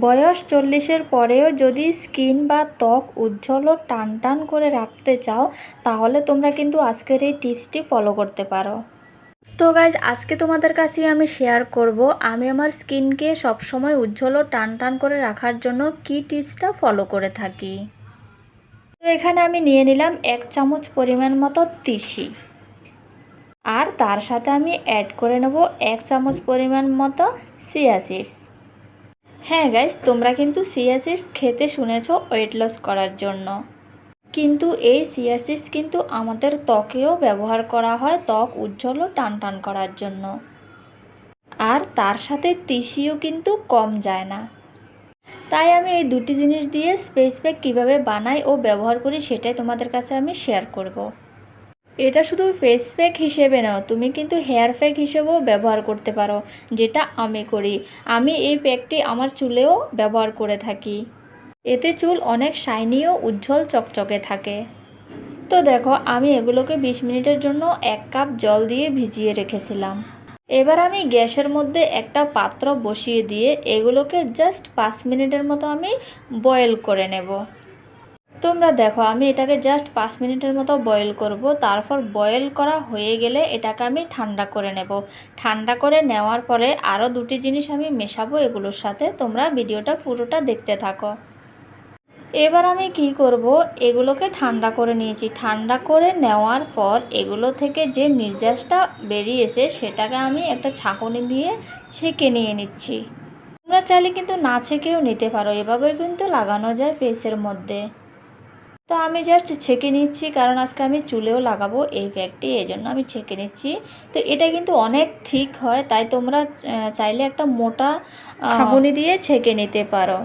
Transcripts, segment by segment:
বয়স চল্লিশের পরেও যদি স্কিন বা ত্বক উজ্জ্বল ও টান টান করে রাখতে চাও, তাহলে তোমরা কিন্তু আজকের এই টিপসটি ফলো করতে পারো। তো গাইজ আজকে তোমাদের কাছে আমি শেয়ার করব, আমি আমার স্কিনকে সবসময় উজ্জ্বল ও টান টান করে রাখার জন্য কী টিপসটা ফলো করে থাকি। তো এখানে আমি নিয়ে নিলাম এক চামচ পরিমাণ মতো তিসি। আর তার সাথে আমি অ্যাড করে নেব এক চামচ পরিমাণ মতো সিয়া সিডস হ্যাঁ গাইজ তোমরা কিন্তু সিয়া সিডস খেতে শুনেছো ওয়েট লস করার জন্য। কিন্তু এই সিয়া সিডস কিন্তু আমাদের ত্বকেও ব্যবহার করা হয়, ত্বক উজ্জ্বল ও টান টান করার জন্য। আর তার সাথে তিসিও কিন্তু কম যায় না। তাই আমি এই দুটি জিনিস দিয়ে স্পেস প্যাক কীভাবে বানাই ও ব্যবহার করি সেটাই তোমাদের কাছে আমি শেয়ার করব। এটা শুধু ফেস প্যাক হিসেবে নাও তুমি কিন্তু হেয়ার প্যাক হিসেবেও ব্যবহার করতে পারো, যেটা আমি করি। আমি এই প্যাকটি আমার চুলেও ব্যবহার করে থাকি। এতে চুল অনেক শাইনি ও উজ্জ্বল চকচকে থাকে। তো দেখো, আমি এগুলোকে বিশ মিনিটের জন্য এক কাপ জল দিয়ে ভিজিয়ে রেখেছিলাম। এবার আমি গ্যাসের মধ্যে একটা পাত্র বসিয়ে দিয়ে এগুলোকে জাস্ট পাঁচ মিনিটের মতো আমি বয়েল করে নেব। তোমরা দেখো, আমি এটাকে জাস্ট পাঁচ মিনিটের মতো বয়েল করব। তারপর বয়েল করা হয়ে গেলে এটাকে আমি ঠান্ডা করে নেব। ঠান্ডা করে নেওয়ার পরে আরও দুটি জিনিস আমি মেশাবো এগুলোর সাথে। তোমরা ভিডিওটা পুরোটা দেখতে থাকো। এবার আমি কি করব? এগুলোকে ঠান্ডা করে নিয়েছি। ঠান্ডা করে নেওয়ার পর এগুলো থেকে যে নির্যাসটা বেরিয়েছে, সেটাকে আমি একটা ছাঁকনি দিয়ে ছেঁকে নিয়ে নিচ্ছি। তোমরা চাইলে কিন্তু না ছেঁকেও নিতে পারো। এভাবে কিন্তু লাগানো যায় ফেসের মধ্যে। তো আমি জাস্ট ছেঁকে নিচ্ছি কারণ আজকে আমি চুলেও লাগাবো এই ব্যাগটি এই জন্য আমি ছেঁকে নিচ্ছি। তো এটা কিন্তু অনেক থিক হয় তাই তোমরা চাইলে একটা মোটা ছাগুনি দিয়ে ছেঁকে নিতে পারো।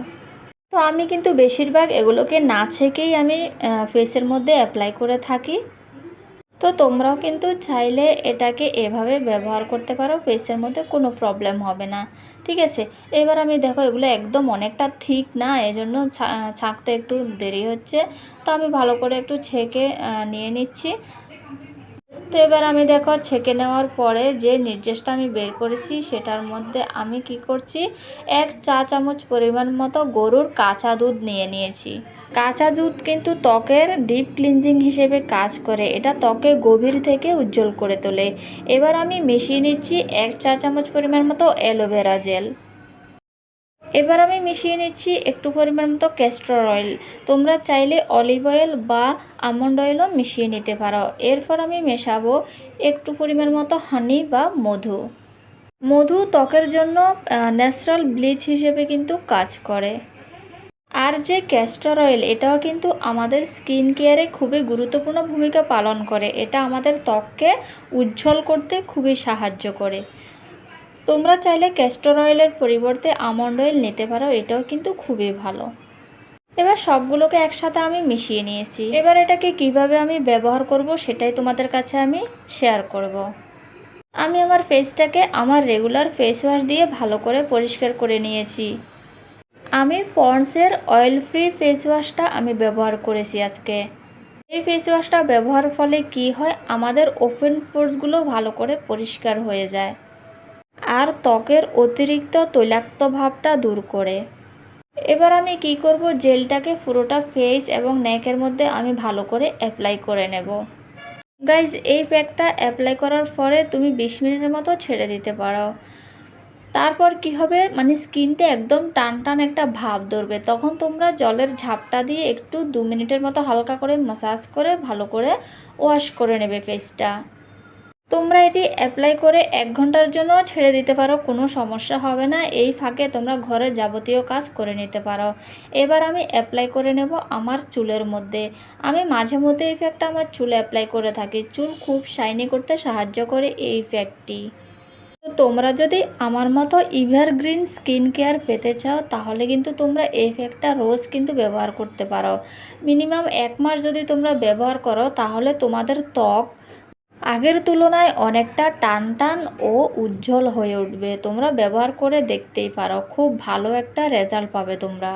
তো আমি কিন্তু বেশিরভাগ এগুলোকে না ছেঁকেই আমি ফেসের মধ্যে অ্যাপ্লাই করে থাকি। তো তোমরাও কিন্তু চাইলে এটাকে এভাবে ব্যবহার করতে পারো ফেসের মধ্যে কোনো প্রবলেম হবে না। ঠিক আছে? এবার আমি দেখো, এগুলো একদম অনেকটা ঠিক না, এজন্য ছাঁকতে একটু দেরি হচ্ছে। তো আমি ভালো করে একটু ছেঁকে নিয়ে নিচ্ছি। তো এবার আমি দেখো ছেঁকে নেওয়ার পরে যে নির্দেশটা আমি বের করেছি সেটার মধ্যে আমি কি করছি? এক চা চামচ পরিমাণ মতো গরুর কাঁচা দুধ নিয়ে নিয়েছি। কাঁচা দুধ কিন্তু ত্বকের ডিপ ক্লিনজিং হিসেবে কাজ করে। এটা ত্বকে গভীর থেকে উজ্জ্বল করে তোলে। এবার আমি মিশিয়ে নিচ্ছি এক চা চামচ পরিমাণ মতো অ্যালোভেরা জেল। এবার আমি মিশিয়ে নিচ্ছি একটু পরিমাণ মতো ক্যাস্টর অয়েল তোমরা চাইলে অলিভ অয়েল বা আমন্ড অয়েলও মিশিয়ে নিতে পারো। এরপর আমি মেশাবো একটু পরিমাণ মতো হানি বা মধু। মধু ত্বকের জন্য ন্যাচারাল ব্লিচ হিসেবে কিন্তু কাজ করে। আর যে ক্যাস্টর অয়েল এটাও কিন্তু আমাদের স্কিন কেয়ারে খুবই গুরুত্বপূর্ণ ভূমিকা পালন করে। এটা আমাদের ত্বককে উজ্জ্বল করতে খুবই সাহায্য করে। তোমরা চাইলে ক্যাস্টর অয়েলের পরিবর্তে আমন্ড অয়েল নিতে পারো, এটাও কিন্তু খুবই ভালো। এবার সবগুলোকে একসাথে আমি মিশিয়ে নিয়েছি। এবার এটাকে কীভাবে আমি ব্যবহার করব সেটাই তোমাদের কাছে আমি শেয়ার করব। আমি আমার ফেসটাকে আমার রেগুলার ফেস ওয়াশ দিয়ে ভালো করে পরিষ্কার করে নিয়েছি। আমি পন্ডসের অয়েল ফ্রি ফেস ওয়াশটা আমি ব্যবহার করেছি আজকে। এই ফেস ওয়াশটা ব্যবহার ফলে কি হয়? আমাদের ওপেন পোর্সগুলো ভালো করে পরিষ্কার হয়ে যায়। আর ত্বকের অতিরিক্ত তৈলাক্ত ভাবটা দূর করে। এবার আমি কি করব? জেলটাকে পুরোটা ফেস এবং নেকের মধ্যে আমি ভালো করে অ্যাপ্লাই করে নেব। গাইজ এই প্যাকটা অ্যাপ্লাই করার পরে তুমি বিশ মিনিটের মতো ছেড়ে দিতে পারো। তারপর কি হবে? মানে স্কিনটা একদম টান টান একটা ভাব ধরবে। তখন তোমরা জলের ঝাপটা দিয়ে একটু দু মিনিটের মতো হালকা করে মাসাজ করে ভালো করে ওয়াশ করে নেবে ফেসটা তোমরা এটি অ্যাপ্লাই করে এক ঘণ্টার জন্য ছেড়ে দিতে পারো, কোনো সমস্যা হবে না। এই ফাঁকে তোমরা ঘরের যাবতীয় কাজ করে নিতে পারো। এবার আমি অ্যাপ্লাই করে নেব আমার চুলের মধ্যে। আমি মাঝে মধ্যে এই ফ্যাক্টটা আমার চুলে অ্যাপ্লাই করে থাকি। চুল খুব শাইনি করতে সাহায্য করে এই ফ্যাক্টটি তো তোমরা যদি আমার মতো ইভারগ্রিন স্কিন কেয়ার পেতে চাও, তাহলে কিন্তু তোমরা এই ফ্যাক্টটা রোজ কিন্তু ব্যবহার করতে পারো। মিনিমাম এক মাস যদি তোমরা ব্যবহার করো, তাহলে তোমাদের ত্বক আগের তুলনায় অনেকটা টান টান ও উজ্জ্বল হয়ে উঠবে। তোমরা ব্যবহার করে দেখতেই পারো, খুব ভালো একটা রেজাল্ট পাবে তোমরা।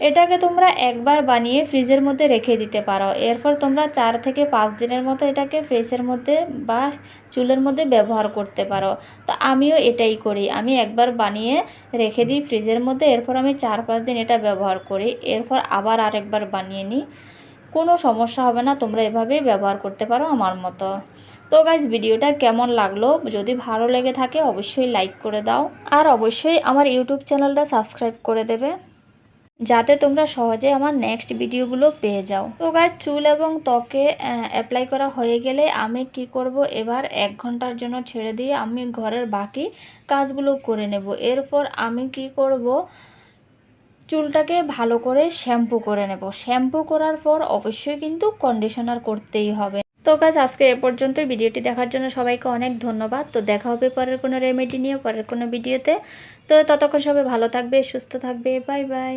এটাকে তোমরা একবার বানিয়ে ফ্রিজের মধ্যে রেখে দিতে পারো। এরপর তোমরা চার থেকে পাঁচ দিনের মতো এটাকে ফ্রিজের মধ্যে বা চুলের মধ্যে ব্যবহার করতে পারো। তো আমিও এটাই করি। আমি একবার বানিয়ে রেখে দিই ফ্রিজের মধ্যে, এরপর আমি চার পাঁচ দিন এটা ব্যবহার করি। এরপর আবার আরেকবার বানিয়ে নিই। কোনো সমস্যা হবে না, তোমরা এভাবেই ব্যবহার করতে পারো আমার মতো। তো গাইজ ভিডিওটা কেমন লাগল? যদি ভালো লেগে থাকে, অবশ্যই লাইক করে দাও। আর অবশ্যই আমার ইউটিউব চ্যানেলটা সাবস্ক্রাইব করে দেবে। যাতে তোমরা সহজে আমার নেক্সট ভিডিওগুলো পেয়ে যাও। তো গাছ চুল এবং ত্বকে অ্যাপ্লাই করা হয়ে গেলে আমি কি করব? এবার এক ঘণ্টার জন্য ছেড়ে দিয়ে আমি ঘরের বাকি কাজগুলো করে নেব। এরপর আমি কি করব? চুলটাকে ভালো করে শ্যাম্পু করে নেব। শ্যাম্পু করার পর অবশ্যই কিন্তু কন্ডিশনার করতেই হবে। তো গাছ আজকে এ পর্যন্ত ভিডিওটি দেখার জন্য সবাইকে অনেক ধন্যবাদ। তো দেখা হবে পরের কোনো রেমেডি নিয়ে, পরের কোনো ভিডিওতে। তো ততক্ষণ সবাই ভালো থাকবে, সুস্থ থাকবে। Bye bye